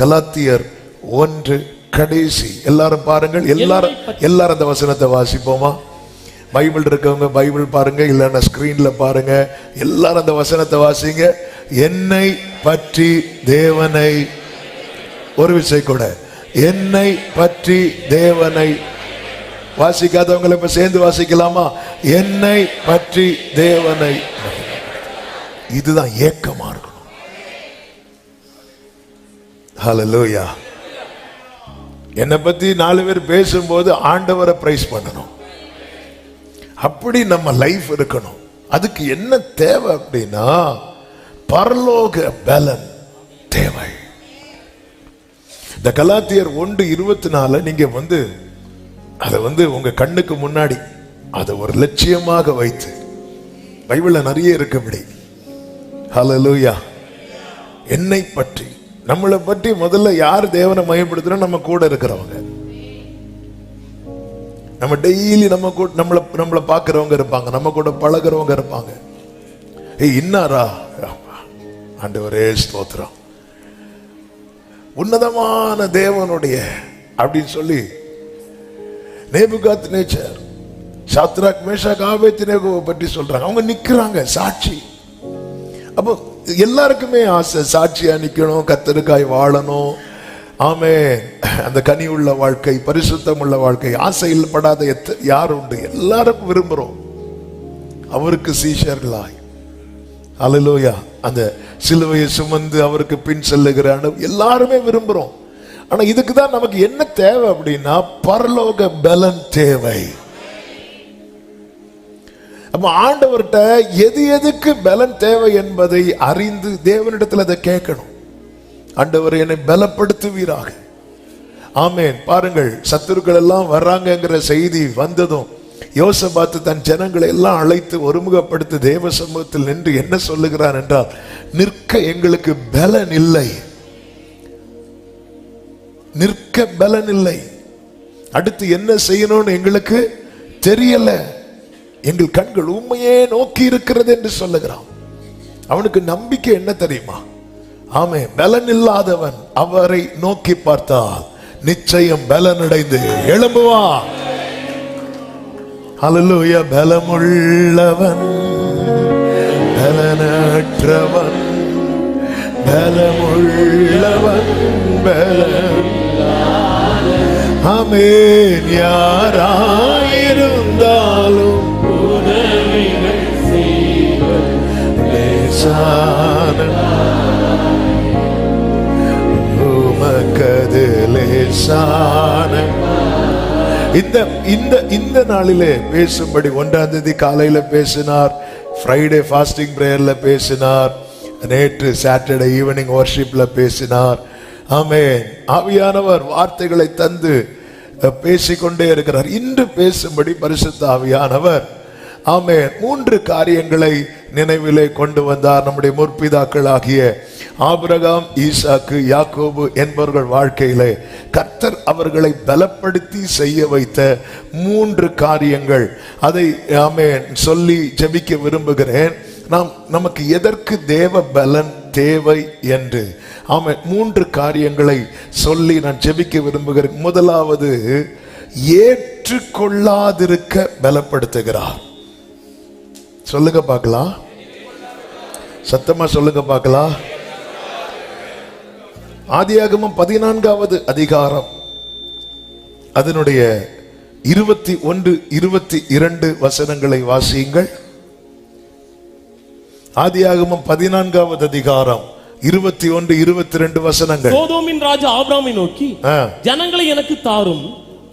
கலாத்தியர் ஒன்று கடைசி. எல்லாரும் பாருங்கள் எல்லாரும் எல்லாரும் அந்த வசனத்தை வாசிப்போமா? பைபிள் இருக்கவங்க பைபிள் பாருங்க இல்லைன்னா ஸ்கிரீன்ல பாருங்க. எல்லாரும் அந்த வசனத்தை வாசிங்க. என்னை பற்றி தேவனை ஒரு விஷயம் கூட. என்னை பற்றி தேவனை வாசிக்காதவங்களை இப்ப சேர்ந்து வாசிக்கலாமா? என்னை பற்றி தேவனை. இதுதான் ஏக்கமா இருக்கணும் ஹலலூயா என்னை பத்தி நாலு பேர் பேசும்போது ஆண்டவரை பிரைஸ் பண்ணணும். அப்படி நம்ம லைஃப் இருக்கணும். அதுக்கு என்ன தேவை அப்படின்னா பரலோக பலன் தேவை. இந்த கலாத்தியர் ஒன்று இருபத்தி நாலு நீங்க வந்து அதை வந்து உங்க கண்ணுக்கு முன்னாடி அதை ஒரு லட்சியமாக வைத்து பைபிள்ல நிறைய இருக்குபடி ஹலலூயா என்னை பற்றி நம்மளை பற்றி முதல்ல யார் தேவனை மயப்படுத்துறோம் நம்ம கூட இருக்கிறவங்க. நம்ம டெய்லி நம்ம கூட நம்மளை நம்மளை பார்க்குறவங்க இருப்பாங்க. நம்ம கூட பழகுறவங்க இருப்பாங்க. ஏய் இன்னாரா? ஆண்டவரே ஸ்தோத்திரம். உன்னதமான தேவனுடைய அப்படின்னு சொல்லி நேபுகாத் நேச்சர் சாத்ராக் மேஷாக் ஆபேத்தினேகோவை பற்றி சொல்றாங்க. அவங்க நிக்கிறாங்க சாட்சி. அப்போ எல்லாருக்குமே ஆசை சாட்சியா நிக்கணும் கத்தருக்காய் வாழணும். ஆமே அந்த கனி உள்ள வாழ்க்கை பரிசுத்தம் உள்ள வாழ்க்கை ஆசையில் படாத எத்த யார் உண்டு? எல்லாருக்கும் விரும்புகிறோம் அவருக்கு சீஷர்களாய். அலலோயா அந்த சிலுவையை சுமந்து அவருக்கு பின் செல்லுகிற அனு எல்லாருமே விரும்புகிறோம் ஆனால் இதுக்கு தான் நமக்கு என்ன தேவை அப்படின்னா பரலோக பலன் தேவை. அப்ப ஆண்டவர்கிட்ட எது எதுக்கு பலன் தேவை என்பதை அறிந்து தேவனிடத்தில் அதை கேட்கணும். ஆண்டவர் என்னை பலப்படுத்துவீராக. ஆமேன். பாருங்கள் சத்துருக்கள் எல்லாம் வர்றாங்கங்கிற செய்தி வந்ததும் யோசபாத்து தன் ஜனங்களை எல்லாம் அழைத்து ஒருமுகப்படுத்தி தேவ சமூகத்தில் நின்று என்ன சொல்லுகிறார் என்றால் நிற்க எங்களுக்கு பலன் இல்லை. நிற்க பலன் இல்லை. அடுத்து என்ன செய்யணும்னு எங்களுக்கு தெரியல. எங்கள் கண்கள் உண்மையே நோக்கி இருக்கிறது என்று சொல்லுகிறான். அவனுக்கு நம்பிக்கை என்ன தெரியுமா? ஆமே பலன் இல்லாதவன் அவரை நோக்கி பார்த்தால் நிச்சயம் பலன் அடைந்து எழும்புவான். அலலூய பலமுள்ளவன் பலனற்றவன் பலமுள்ளவன் பலன். ஆமென் யாராயிருந்தாலும் லேசான உமக்கது லேசான இந்த இந்த இந்த நாளிலே பேசும்படி ஒன்றாம் தேதி காலையில பேசினார். ஃப்ரைடே ஃபாஸ்டிங் ப்ரேயர்ல பேசினார். நேற்று சாட்டர்டே ஈவினிங் ஒர்ஷிப்ல பேசினார். ஆமே ஆவியானவர் வார்த்தைகளை தந்து பேசிக்கொண்டே இருக்கிறார். இன்று பேசும்படி பரிசுத்த ஆவியானவர். ஆமே மூன்று காரியங்களை நினைவிலே கொண்டு வந்தார் நம்முடைய முற்பிதாக்களாகிய ஆபிரகாம் ஈசாக்கு யாக்கோபு என்பவர்கள் வாழ்க்கையிலே கர்த்தர் அவர்களை பலப்படுத்தி செய்ய வைத்த மூன்று காரியங்கள். அதை ஆமேன் சொல்லி ஜெபிக்க விரும்புகிறேன். நாம் நமக்கு எதற்கு தேவ பலன் தேவை என்று. ஆமென் மூன்று காரியங்களை சொல்லி நான் ஜெபிக்க விரும்புகிறேன். முதலாவது ஏற்றுக்கொள்ளாதிருக்க பலப்படுத்துகிறார். சொல்லுங்க பார்க்கலாம். சத்தமா சொல்லுங்க பார்க்கலாம். ஆதியாகமம் பதினான்காவது அதிகாரம். அதனுடைய இருபத்தி ஒன்று இருபத்தி இரண்டு வசனங்களை வாசியுங்கள். ஆதியாகமம் பதினான்காவது அதிகாரம் இருபத்தி ஒன்று இருபத்தி ரெண்டு வசனங்கள். சோதோமின் ராஜா ஆபிராமை நோக்கி. ஜனங்களை எனக்கு தாரும்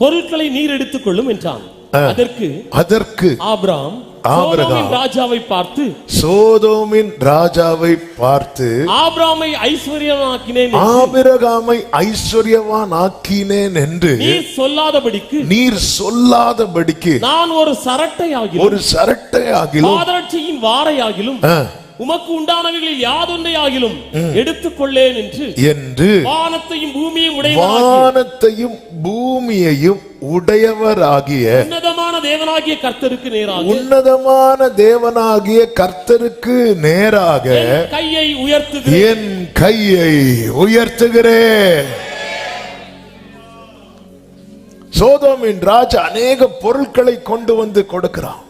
பொருட்களை நீர் எடுத்துக்கொள்ளும் என்றான். அதற்கு அதற்கு ஆபிராம் ஆபிரகாம். ராஜாவை பார்த்து சோதோமின் ராஜாவை பார்த்து ஆபிராமை ஐஸ்வர்யமாக்கினேன் ஆபிரகாமை ஐஸ்வர்யவான் ஆக்கினேன் என்று நீர் சொல்லாதபடிக்கு நீர் சொல்லாதபடிக்கு நான் ஒரு சரட்டை ஆகிலும் ஒரு சரட்டை ஆகிலும் பாதரட்சியின் வாரை ஆகிலும் உமக்கு உண்டானவைகளில் யாதொன்றை ஆகிலும் எடுத்துக்கொள்ளேன் என்று என்று வானத்தையும் பூமியையும் உடையவராகிய வானத்தையும் பூமியையும் உடையவராகிய உன்னதமான தேவனாகிய கர்த்தருக்கு நேராக உன்னதமான தேவனாகிய கர்த்தருக்கு நேராக கையை உயர்த்துகிறேன். என் கையை உயர்த்துகிறேன். சோதோமின் ராஜா அநேக பொருட்களை கொண்டு வந்து கொடுக்கிறான்.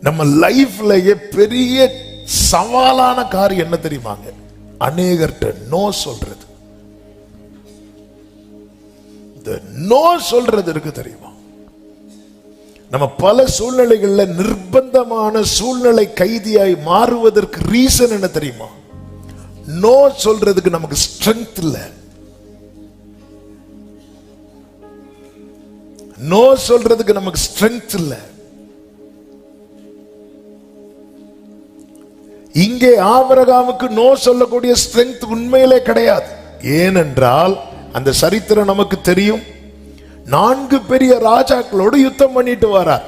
நம்ம லைஃப்லயே பெரிய சவாலான காரியம் என்ன தெரியுமாங்க அநேகர்கிட்ட நோ சொல்றது. இந்த நோ சொல்றது இருக்கு தெரியுமா? நம்ம பல சூழ்நிலைகள்ல நிர்பந்தமான சூழ்நிலை கைதியாய் மாறுவதற்கு ரீசன் என்ன தெரியுமா? நோ சொல்றதுக்கு நமக்கு ஸ்ட்ரென்த் இல்லை. நோ சொல்றதுக்கு நமக்கு ஸ்ட்ரென்த் இல்லை. இங்கே ஆபரகாமுக்கு நோ சொல்லக்கூடிய ஸ்ட்ரென்த் உண்மையிலே கிடையாது. ஏனென்றால் அந்த சரித்திரம் நமக்கு தெரியும். நான்கு பெரிய ராஜாக்களோடு யுத்தம் பண்ணிட்டு வரார்.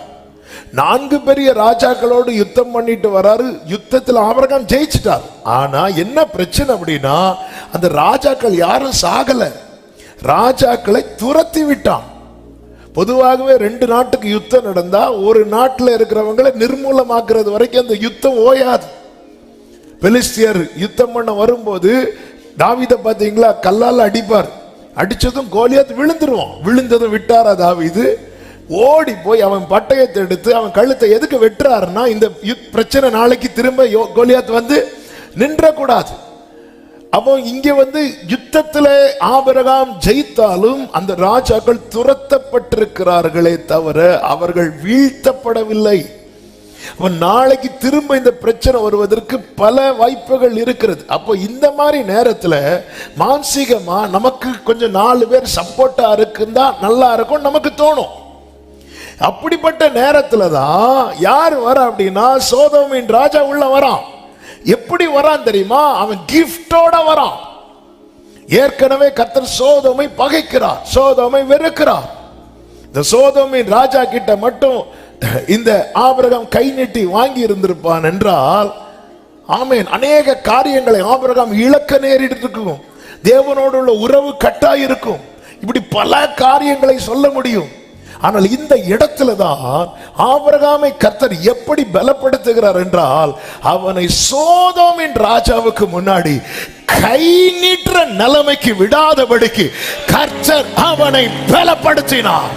நான்கு பெரிய ராஜாக்களோடு யுத்தம் பண்ணிட்டு வராரு. யுத்தத்தில் ஆபரகாம் ஜெயிச்சிட்டார். ஆனா என்ன பிரச்சனை அப்படின்னா அந்த ராஜாக்கள் யாரும் சாகல. ராஜாக்களை துரத்தி விட்டான். பொதுவாகவே ரெண்டு நாட்டுக்கு யுத்தம் நடந்தா ஒரு நாட்டில் இருக்கிறவங்களை நிர்மூலமாக்குறது வரைக்கும் அந்த யுத்தம் ஓயாது. பெலிஸ்தியர் யுத்தம் பண்ண வரும்போது தாவித பார்த்தீங்களா? கல்லால் அடிப்பார். அடிச்சதும் கோலியாத் விழுந்துருவான். விழுந்ததும் விட்டாரா தாவிது? ஓடி போய் அவன் பட்டயத்தை எடுத்து அவன் கழுத்தை எதுக்கு வெட்டுறாருன்னா இந்த யுத்- பிரச்சனை நாளைக்கு திரும்ப கோலியாத் வந்து நின்றக்கூடாது. அப்போ இங்க வந்து யுத்தத்தில் ஆபரகாம் ஜெயித்தாலும் அந்த ராஜாக்கள் துரத்தப்பட்டிருக்கிறார்களே தவிர அவர்கள் வீழ்த்தப்படவில்லை. நாளைக்கு திரும்ப இந்த பிரச்சனை வருவதற்கு பல வாய்ப்புகள் இருக்கிறது. அப்போ இந்த மாதிரி நேரத்துல மானசீகமா நமக்கு கொஞ்சம் நாலு பேர் சப்போர்ட்டா இருக்குந்தா நல்லா இருக்கும் நமக்கு தோணும். அப்படிப்பட்ட நேரத்தில் தான் யார் வர அப்படின்னா சோதோமின் ராஜா உள்ள வரான். எப்படி வரான் தெரியுமா? அவன் கிஃப்டோட வரான். ஏற்கனவே கத்தர் சோதோமை பகைக்கிறார் சோதோமை வெறுக்கிறார். இந்த சோதோமின் ராஜா கிட்ட மட்டும் இந்த ஆபிரகாம் கை நீட்டி வாங்கி இருந்திருப்பான் என்றால் ஆமேன் அநேக காரியங்களை ஆபிரகாம் இழக்க நேரிட்டு தேவனோடு உள்ள உறவு கட்டாயிருக்கும். இப்படி பல காரியங்களை சொல்ல முடியும். ஆனால் இந்த இடத்துல தான் ஆபரகாமை கர்த்தர் எப்படி பலப்படுத்துகிறார் என்றால் அவனை சோதோமின் ராஜாவுக்கு முன்னாடி கை நீட்டுற நிலைமைக்கு விடாதபடிக்கு கர்த்தர் அவனை பலப்படுத்தினார்.